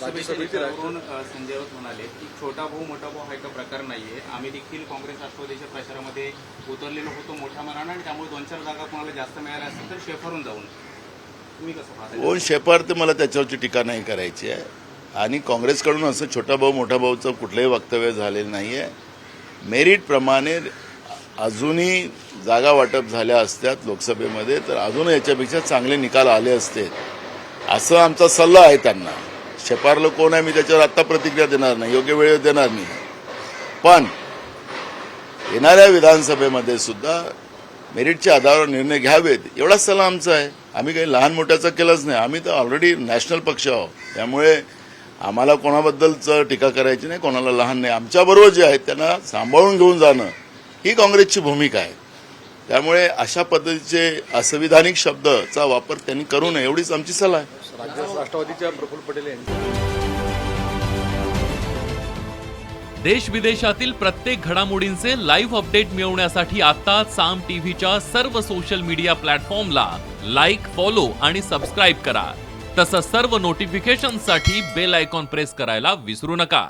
लोकसभेच्या संजय राऊत म्हणाले की छोटा भाऊ मोठा भाऊ हा एक प्रकार नाहीये. आम्ही देखील काँग्रेस राष्ट्रवादीच्या प्रचारामध्ये उतरलेलो होतो मोठ्या मनानं आणि त्यामुळे दोन चार जागा कोणाला जास्त मिळाल्या असतील तर शेफारून जाऊन. तुम्ही कसं कोण शेपार ते मला त्याच्यावरची टीका नाही करायची आहे. आणि काँग्रेसकडून असं छोटा भाऊ मोठा भाऊचं कुठलंही वक्तव्य झालेलं नाही आहे मेरिटप्रमाणे अजूनही जागा वाटप झाल्या असत्यात लोकसभेमध्ये तर अजून याच्यापेक्षा चांगले निकाल आले असते. असं आमचा सल्ला आहे त्यांना. शेपारलं कोण आहे मी त्याच्यावर आत्ता प्रतिक्रिया देणार नाही योग्य वेळ देणार नाही. पण येणाऱ्या विधानसभेमध्ये सुद्धा मेरिटच्या आधारावर निर्णय घ्यावेत एवढाच सल्ला आमचा आहे. आम्ही काही लहान मोठ्याचं केलंच नाही. आम्ही तर ऑलरेडी नॅशनल पक्ष आहोत. त्यामुळे आम्हाला कोणाबद्दलच टीका करायची नाही कोणाला लहान नाही. आमच्याबरोबर जे आहेत त्यांना सांभाळून घेऊन जाणं ही काँग्रेसची भूमिका आहे. त्यामुळे अशा पद्धतीचे असंविधानिक शब्दचा वापर त्यांनी करू नये एवढीच आमची सलाह आहे. राष्ट्रवादीच्या प्रफुल्ल पटेल यांनी. देश विदेशातील प्रत्येक घडामोडींचे लाईव्ह अपडेट मिळवण्यासाठी आता साम टीव्हीच्या सर्व सोशल मीडिया प्लॅटफॉर्मला लाईक फॉलो आणि सबस्क्राईब करा. तसंच सर्व नोटिफिकेशनसाठी बेल आयकॉन प्रेस करायला विसरू नका.